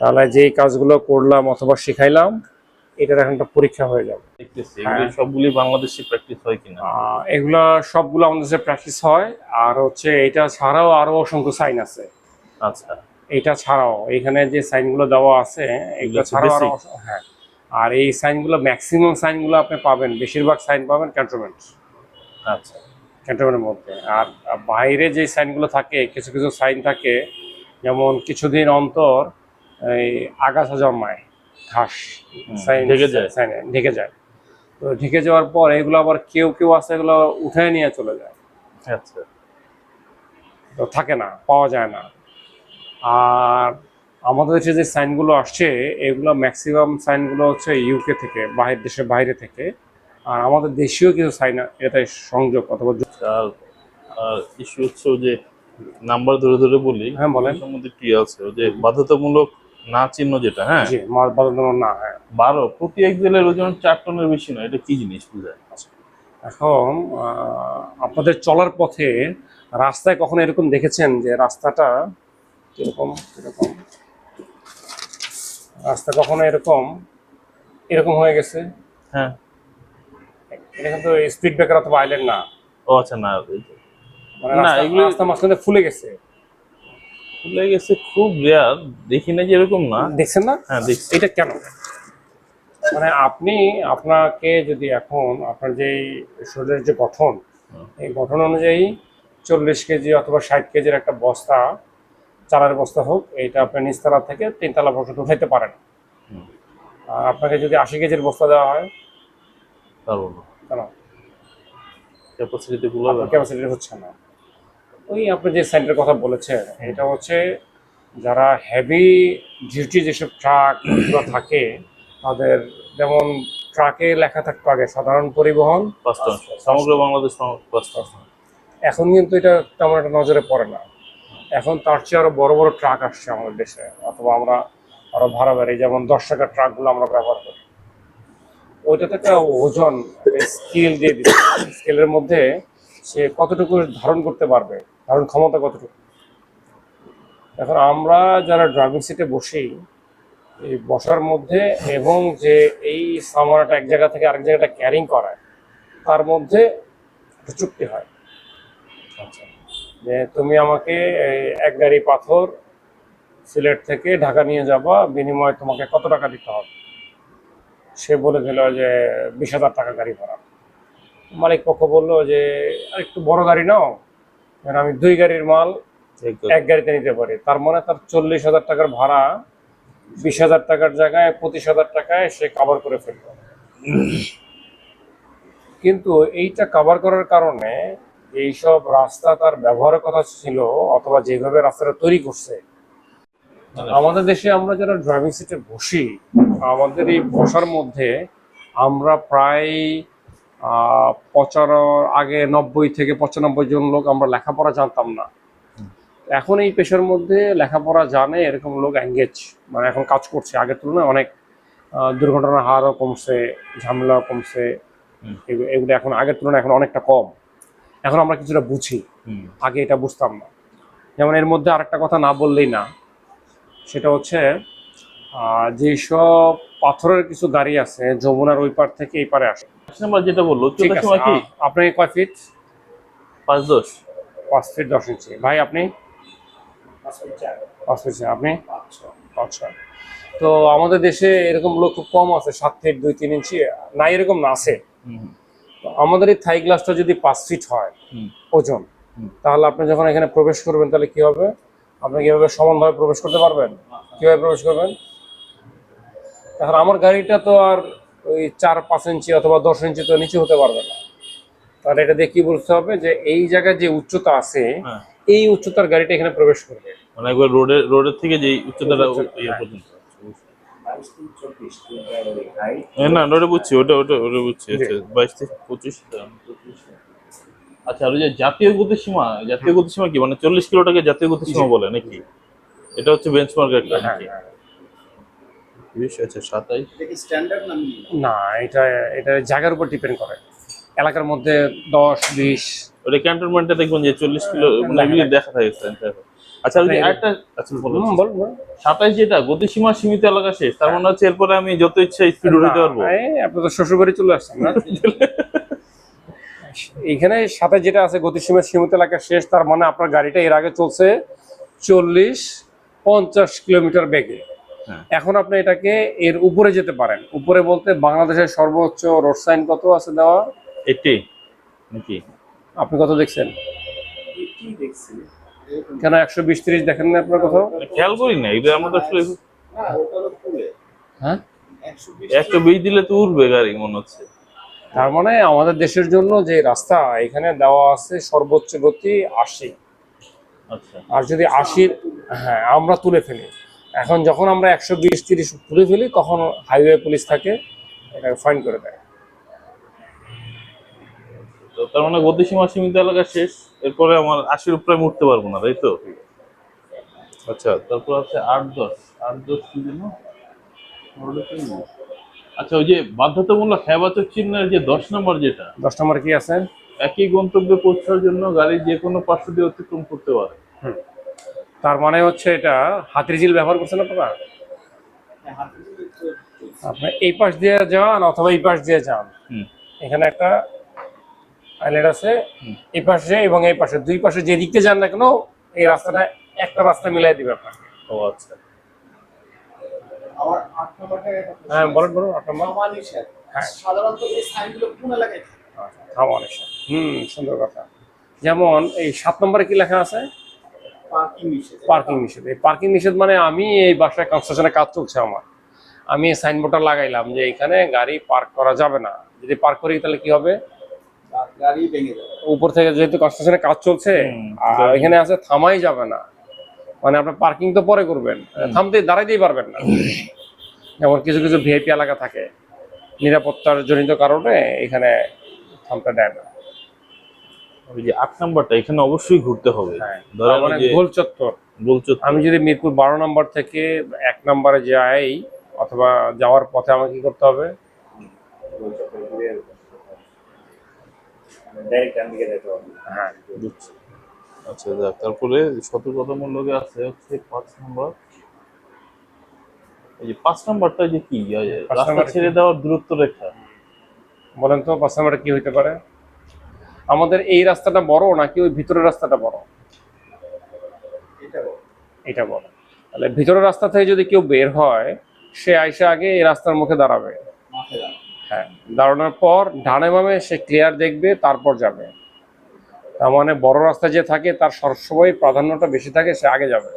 তাহলে যেই কাজগুলো করলাম অথবা শিখাইলাম এটার এখন একটা পরীক্ষা হয়ে যাবে। হ্যাঁ। সবগুলি বাংলাদেশি প্র্যাকটিস হয় কিনা? এগুলা সবগুলো আমাদের প্র্যাকটিস হয় আর হচ্ছে এটা ছাড়াও আরও অসংখ্য সাইন আছে। আচ্ছা। এটা ছাড়াও এখানে যে সাইনগুলো দেওয়া আছে এগুলো ছাড়াও আরও হ্যাঁ। আর এই সাইনগুলো ম্যাক্সিমাম সাইনগুলো আপনি পাবেন বেশিরভাগ সাইন পাবেন ক্যান্টনমেন্ট আচ্ছা। ক্যান্টনমেন্টের মধ্যে। আর বাইরে যে সাইনগুলো থাকে কিছু কিছু সাইন থাকে যেমন কিছুদিন অন্তর এই আগাছা জন্মায় ঘাস ঢেকে যায়। সাইনে ঢেকে যায়। তো ঢেকে যাওয়ার পর এগুলো আবার কেউ কেউ আছে এগুলো উঠে নিয়ে চলে যায়। আচ্ছা। তো থাকে না পাওয়া যায় না। আর আমাদের দেশে যে সাইনগুলো আসছে এগুলো ম্যাক্সিমাম সাইনগুলো হচ্ছে ইউকে থেকে বাহির দেশের বাইরে থেকে। আর আমাদের দেশীয় কিছু সাইন এটাই সংযোগ অথবা ইস্যু হচ্ছে যে নাম্বার ধরে ধরে বলি হ্যাঁ, বলেন। মধ্যে কি আছে? যে বাধ্যতামূলক না চিহ্ন যেটা হ্যাঁ? না হ্যাঁ। বারো প্রতি এক্সেলের ওজন চার টনের বেশি নয় এটা কি জিনিস বুঝায় এখন আপনাদের চলার পথে রাস্তায় কখনো এরকম দেখেছেন যে রাস্তাটা এরকম এরকম রাস্তা কখনো এরকম এরকম হয়ে গেছে? হ্যাঁ। এটা কিন্তু স্পিড ব্রেকার অথবা আইল্যান্ড না। ও আচ্ছা না মানে না, এগুলো- রাস্তা মাঝখানে ফুলে গেছে। খুলে গেছে খুব রেয়ার দেখি না যে এরকম না। দেখছেন না? হ্যাঁ দেখছি। এটা কেন? মানে আপনি আপনাকে যদি এখন আপনার যে শরীরের যে গঠন এই গঠন অনুযায়ী চল্লিশ কেজি অথবা ষাট কেজির একটা বস্তা চালার বস্তা হোক এটা আপনি নিচতলা থেকে তিনতলা পর্যন্ত উঠাইতে পারেন। আর আপনাকে যদি আশি কেজির বস্তা দেওয়া হয় পারব না। কেন? ক্যাপাসিটিতে ক্যাপাসিটি হচ্ছে না। ওই আপনি যে সাইডের কথা বলেছেন এটা হচ্ছে যারা হেভি ডিউটি যেসব ট্রাক থাকে তাদের যেমন ট্রাকে লেখা থাকতো আগে সাধারণ পরিবহন সমগ্র বাংলাদেশ এখন কিন্তু এটা তেমন একটা নজরে পড়ে না। এখন তার চেয়ে আরও বড় বড় ট্রাক আসছে আমাদের দেশে অথবা আমরা আরও ভাড়া বাড়ি যেমন দশ টাকার ট্রাকগুলো আমরা ব্যবহার করি। ওইটাতে একটা ওজন স্কেল দিয়ে দিচ্ছে। স্কেলের মধ্যে সে কতটুকু ধারণ করতে পারবে? ধারণ ক্ষমতা কতটুকু? এখন আমরা যারা ড্রাইভিং সিটে বসি এই বসার মধ্যে এবং যে এই সামানটা এক জায়গা থেকে আরেক জায়গাটা ক্যারিং করায় তার মধ্যে চুক্তি হয়। আচ্ছা। যে তুমি আমাকে এক গাড়ি পাথর সিলেট থেকে ঢাকা নিয়ে যাবা বিনিময়ে তোমাকে কত টাকা দিতে হবে? সে বলে দিল যে বিশ হাজার টাকা গাড়ি ভাড়া। মালিক পক্ষ বলল যে আর একটু বড় গাড়ি নাও। আমি দুই গাড়ির মাল এক গাড়িতে নিতে পারি। তার মানে তার চল্লিশ হাজার টাকার ভাড়া বিশ হাজার টাকার জায়গায় পঁচিশ হাজার টাকায় সে কাভার করে ফেলল। কিন্তু এইটা কাভার করার কারণে এইসব রাস্তা তার ব্যবহারের কথা ছিল অথবা যেভাবে রাস্তাটা তৈরি করছে। আমাদের দেশে আমরা যারা ড্রাইভিং সিটে বসি আমাদের এই বসার মধ্যে আমরা প্রায় পঁচানো আগে নব্বই থেকে পঁচানব্বই জন লোক আমরা লেখাপড়া জানতাম না। এখন এই পেশার মধ্যে লেখাপড়া জানে এরকম লোক এঙ্গেজ মানে এখন কাজ করছে। আগের তুলনায় অনেক দুর্ঘটনার হারও কমছে ঝামেলাও কমছে। এগুলো এখন আগের তুলনায় এখন অনেকটা কম। এখন আমরা কিছুটা বুঝি। আগে এটা বুঝতাম না। যেমন এর মধ্যে আরেকটা কথা না বললেই না। সেটা হচ্ছে যেসব পাথরের কিছু গাড়ি আছে যমুনার ওই পার থেকে এই পারে আসে। নাম্বার যেটা বলল ঠিক আছে কি? আপনি কয় ফিট পাঁচ দশ। পাঁচ ফিট দশ ইঞ্চি। ভাই আপনি? পাঁচ ফিট আপনি? আচ্ছা তো আমাদের দেশে এরকম লোক খুব কম আছে সাত ফিট দুই তিন ইঞ্চি। না এরকম না আছে। আমাদের এই থাই গ্লাসটা যদি পাঁচ ফিট হয় ওজন তাহলে আপনি যখন এখানে প্রবেশ করবেন তাহলে কি হবে? আপনি কীভাবে সমানভাবে প্রবেশ করতে পারবেন? কীভাবে প্রবেশ করবেন? এখন আমার গাড়িটা তো আর ওই চার পাঁচ ইঞ্চি অথবা দশ ইঞ্চি তো নিচে হতে পারবে না। তাহলে এটা দিয়ে কি বুঝতে হবে যে এই জায়গায় যে উচ্চতা আছে হ্যাঁ। এই উচ্চতার গাড়িটা এখানে প্রবেশ করবে। মানে একবার রোডের রোডের থেকে যে উচ্চতাটা ইয়ে হ্যাঁ। পর্যন্ত না ওটা বুঝছি ওটা ওটা ওটা বুঝছি আচ্ছা বাইশ থেকে পঁচিশ। আচ্ছা আর ওই যে জাতীয় গতিসীমা জাতীয় গতিসীমা কি? মানে চল্লিশ কিলোটাকে জাতীয় গতিসীমা বলে নাকি? এটা হচ্ছে বেঞ্চমার্ক একটা হ্যাঁ, নাকি? হ্যাঁ। বিশ আচ্ছা সাতাইশ। স্ট্যান্ডার্ড না এটা এটা জায়গার উপর ডিপেন্ড করে। এলাকার মধ্যে দশ বিশ। ওটা ক্যান্টনমেন্টে দেখবেন যে চল্লিশ কিলো মানে এগুলি দেখা থাকে আচ্ছা ওই যে আচ্ছা বলুন বলুন। সাতাইশ যেটা গতিসীমা সীমিত এলাকা শেষ। তার মানে হচ্ছে এরপরে আমি যত ইচ্ছা স্পিড উঠাতে পারব। না, এই, আপনি তো শ্বশুর বাড়ি চলে আসছেন না? এখানে সাথে যেটা আছে গতিসীমা সীমিত এলাকা শেষ তার মানে আপনার গাড়িটা এর আগে চলছে চল্লিশ পঞ্চাশ কিলোমিটার বেগে। হ্যাঁ। এখন আপনি এটাকে এর উপরে যেতে পারেন। উপরে বলতে বাংলাদেশের সর্বোচ্চ রোড সাইন কত আছে দেওয়া? এইটি নাকি? আপনি কত দেখছেন? কেন একশো বিশ তিরিশ দেখেন না আপনার কোথাও? খেয়াল করি না এটা আমরা তো আসলে হ্যাঁ? একশো বিশ দিলে তো উঠবে গাড়ি মনে হচ্ছে। তার মানে আমাদের দেশের জন্য যে রাস্তা এখানে দেওয়া আছে সর্বোচ্চ গতি আশি। আচ্ছা। আর যদি আশির হ্যাঁ আমরা তুলে ফেলি। এখন যখন আমরা একশো বিশ তিরিশ তুলে ফেলি তখন হাইওয়ে পুলিশ থাকে এটাকে ফাইন করে দেয়। তো তার মানে গতিসীমা সীমিত এলাকা শেষ এরপরে আমার আশির উপরে উঠতে পারব না তাই তো? আচ্ছা তারপর আছে আট দশ আট দশ কি যেন? আচ্ছা ওই যে বাধ্যতামূলক হেবাচক চিহ্নের যে দশ নম্বর যেটা দশ নম্বর কি আছে? একই গন্তব্যে পৌঁছার জন্য গাড়ি যে কোনো পার্শ্ব দিয়ে অতিক্রম করতে পারে। তার মানে হচ্ছে এটা হাতির ঝিল ব্যবহার করছেন আপনারা? আপনি এই পাশ দিয়ে যান অথবা এই পাশ দিয়ে যান। এখানে একটা আইল্যান্ড আছে। এই পাশে এবং এই পাশে। দুই পাশে যে দিকতে যান না কেন এই রাস্তাটা একটা রাস্তা মিলাই দিবে আপনাকে। ও আচ্ছা। আট হ্যাঁ বলেন বলুন আপনার মা থামা হ্যাঁ। সাধারণত এই সাইনগুলো কোন এলাকায় থাকে? অনেক হুম সুন্দর কথা। যেমন এই সাত নম্বরে কি লেখা আছে? পার্কিং নিষেধ। এই পার্কিং নিষেধ মানে আমি এই বাসায় কনস্ট্রাকশনের কাজ চলছে আমার। আমি এই সাইনবোর্ডটা লাগাইলাম যে এখানে গাড়ি পার্ক করা যাবে না। যদি পার্ক করি তাহলে কি হবে? গাড়ি ভেঙে যাবে। উপর থেকে যেহেতু কনস্ট্রাকশনের কাজ চলছে আর এখানে আছে থামাই যাবে না। মানে আপনার পার্কিং তো পরে করবেন। থামতে দাঁড়াইতেই পারবেন না। যেমন কিছু কিছু ভিআইপি এলাকা থাকে। নিরাপত্তার জনিত কারণে এখানে থামতে দেয় না। ওই যে আট নাম্বারটা এখানে অবশ্যই ঘুরতে হবে। হ্যাঁ ধরেন মানে ওই গোল চত্বর। আমি যদি মিরপুর বারো নম্বর থেকে এক নম্বরে যাই অথবা যাওয়ার পথে আমাকে কি করতে হবে? হ্যাঁ। বুঝছি। আচ্ছা যাক তারপরে সতর্কতামূলক আছে হচ্ছে পাঁচ নম্বর। এই যে পাঁচ নাম্বারটা যে কি? রাস্তা ছেড়ে দেওয়ার দূরত্ব রেখা। বলেন তো পাঁচ নম্বরে কি হইতে পারে? আমাদের এই রাস্তাটা বড় নাকি ওই ভিতরের রাস্তাটা বড়? এটা বড়। তাহলে ভিতরের রাস্তা থেকে যদি কেউ বের হয় সে আইসা আগে এই রাস্তার মুখে দাঁড়াবে। হ্যাঁ দাঁড়ানোর পর ডানে বামে সে ক্লিয়ার দেখবে তারপর যাবে। তার মানে বড় রাস্তা যে থাকে তার সবসময় প্রাধান্যটা বেশি থাকে সে আগে যাবে।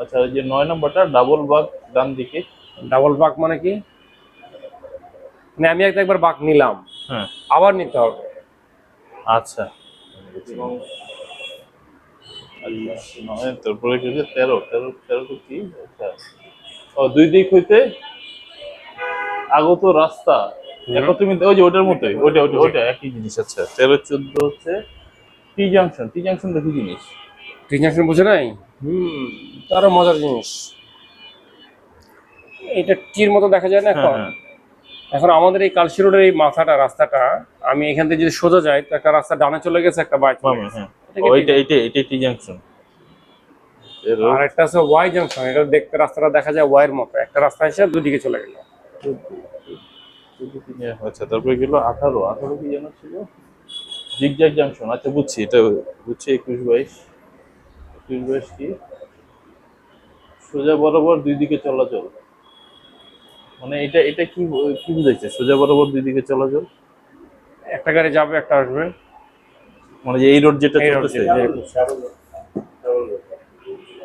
আচ্ছা এই যে নয় নম্বরটা ডাবল বাগ ডান দিকে। ডাবল বাক মানে কি? মানে আমি একটা একবার বাঘ নিলাম। হ্যাঁ। আবার নিতে হবে। আচ্ছা। তারপরে তেরো তেরো তেরো কি? আচ্ছা। ও দুই দিক হইতে আগত রাস্তা। মিনিট ওই যে ওটার মতোই ওইটা ওইটা ওইটা একই জিনিস আচ্ছা। তেরো চোদ্দ হচ্ছে টি জাংশন টি জাংশন দেখি জিনিস? ট্রানজাকশন বুঝে নাই? হুম। তারও মজার জিনিস। এটা টির মতো দেখা যায় না হ্যাঁ এখন? হ্যাঁ। এখন আমাদের এই কালসি রোডের এই মাথাটা রাস্তাটা আমি এখান থেকে যদি সোজা যাই তো একটা রাস্তা ডানে চলে গেছে একটা বাইক হ্যাঁ। এটা ওইটা এইটা এইটা টি জাংশন আর একটা আছে ওয়াই জাংশন এটা দেখতে রাস্তাটা দেখা যায় ওয়াইয়ের মতো। একটা রাস্তা এসে দুদিকে চলে গেল। আচ্ছা তারপরে গেল আঠারো। আঠারো কি যেন ছিল? জিগজ্যাগ জাংশন আচ্ছা বুঝছি এটা বুঝছি একুশ বাইশ। একুশ বাইশ কি? সোজা বরাবর দুই দিকে চলাচল। মানে এটা এটা কি কি বুঝাইছে সোজা বরাবর দুই দিকে চলাচল একটা গাড়ি যাবে একটা আসবে মানে এই রোড যেটা চলতেছে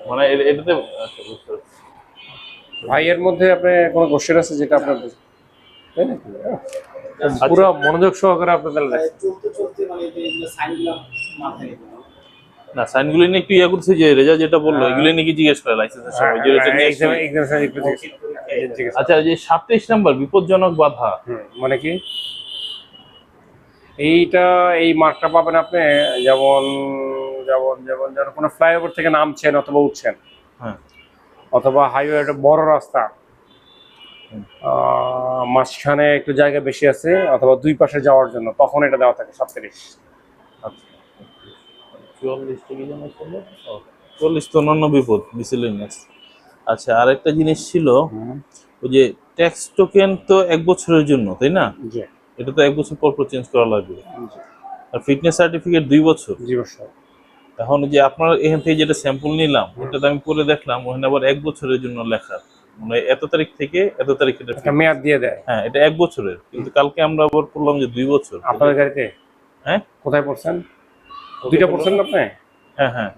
মানে এটাতে আচ্ছা পারছি। ভাইয়ের মধ্যে আপনি কোনো কোশ্চেন আছে যেটা আপনার তাই নাকি? আচ্ছা। পুরো মনোযোগ সহকারে আপনার তাহলে। চলতে চলতে মানে সাইনগুলো মাথায় না সাইনগুলো নিয়ে একটু ইয়া করছে যে রেজা যেটা বলল হ্যাঁ। এগুলো নিয়ে কি জিজ্ঞেস করে লাইসেন্সের সময় যে এটা নিয়ে আচ্ছা যে সাতত্রিশ নাম্বার বিপজ্জনক বাধা। মানে কি? এইটা এই মার্কটা পাবেন আপনি যেমন যেমন যেমন যেমন কোনো ফ্লাইওভার থেকে নামছেন অথবা উঠছেন। হ্যাঁ। অথবা হাইওয়ে একটা বড় রাস্তা। মাঝখানে একটু জায়গা বেশি আছে অথবা দুই পাশে যাওয়ার জন্য তখন এটা দেওয়া থাকে সাতত্রিশ। আচ্ছা। যেন চুয়াল্লিশ তো অন্যান্য বিপদ মিসেলেনিয়াস আচ্ছা আরেকটা জিনিস ছিল ওই যে ট্যাক্স টোকেন তো এক বছরের জন্য তাই না? এটা তো এক বছর পর পর চেঞ্জ করা লাগবে। আর ফিটনেস সার্টিফিকেট দুই বছর। এখন যে আপনার এখান থেকে যেটা স্যাম্পল নিলাম ওটাতে আমি করে দেখলাম ওখানে আবার এক বছরের জন্য লেখা। মানে এত তারিখ থেকে এত তারিখ এটা একটা মেয়াদ দিয়ে দেয়। হ্যাঁ এটা এক বছরের। কিন্তু কালকে আমরা আবার করলাম যে দুই বছর। আপনাদের গাড়িতে? হ্যাঁ? কোথায় পড়ছেন? দুইটা পড়ছেন আপনি? হ্যাঁ হ্যাঁ।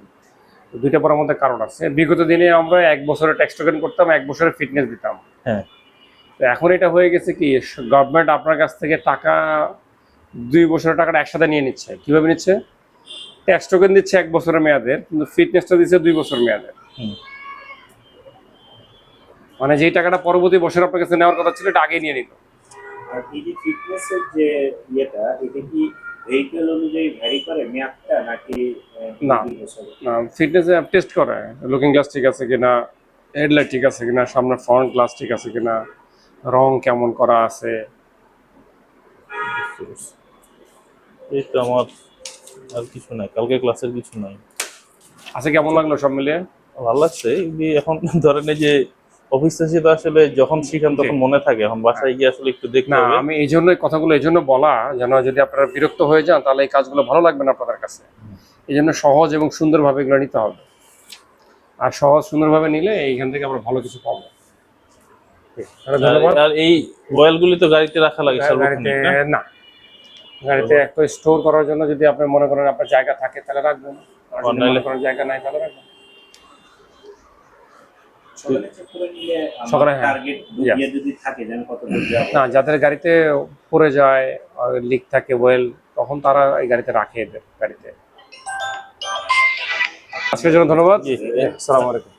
দুইটা পড়ার মধ্যে কারণ আছে। বিগত দিনে আমরা এক বছরের ট্যাক্স টোকেন করতাম এক বছরের ফিটনেস দিতাম। হ্যাঁ। তো এখন এটা হয়ে গেছে কি গভর্নমেন্ট আপনার কাছ থেকে টাকা দুই বছরের টাকাটা একসাথে নিয়ে নিচ্ছে। কীভাবে নিচ্ছে? ট্যাক্স টোকেন দিচ্ছে এক বছরের মেয়াদের কিন্তু ফিটনেসটা দিচ্ছে দুই বছর মেয়াদের মানে যেই টাকাটা পরবর্তী বছর আপনার কাছে নেওয়ার কথা ছিল এটা আগে নিয়ে নিত। আর এই যে ফিটনেসের যে ইয়েটা এটা কি ভেহিকেল অনুযায়ী ভ্যারি করে মেয়াদটা নাকি না। না ফিটনেসে টেস্ট করে লুকিং গ্লাস ঠিক আছে কিনা হেডলাইট ঠিক আছে কিনা সামনে ফ্রন্ট গ্লাস ঠিক আছে কিনা রং কেমন করা আছে? এই তো আমার আর কিছু নাই কালকে ক্লাসের কিছু নাই। আছে কেমন লাগল সব মিলিয়ে? ভালো লাগছে এখন ধরেন এই যে তো আসলে যখন শিখান তখন মনে থাকে এখন বাসায় গিয়ে আসলে একটু দেখতে না আমি এই কথাগুলো এই জন্য বলা যেন যদি আপনারা বিরক্ত হয়ে যান তাহলে এই কাজগুলো ভালো লাগবে না আপনাদের কাছে। এই জন্য সহজ এবং সুন্দরভাবে এগুলো নিতে হবে। আর সহজ সুন্দরভাবে নিলে এইখান থেকে আমরা ভালো কিছু পাবো। আর- এই বয়েলগুলি তো গাড়িতে রাখা লাগে না? গাড়িতে একটা স্টোর করার জন্য যদি আপনি মনে করেন আপনার জায়গা থাকে তাহলে রাখবেন। জায়গা নাই তাহলে রাখবেন সকালে চেক করে নিলে সকালে, হ্যাঁ। Target Yeah. দিয়ে যদি থাকে যে আমি কত দূর যাব না যাদের গাড়িতে পড়ে যায় লিক থাকে ওয়েল তখন তারা এই গাড়িতে রাখে এদের গাড়িতে। আজকের জন্য ধন্যবাদ। জি। আসসালামু আলাইকুম।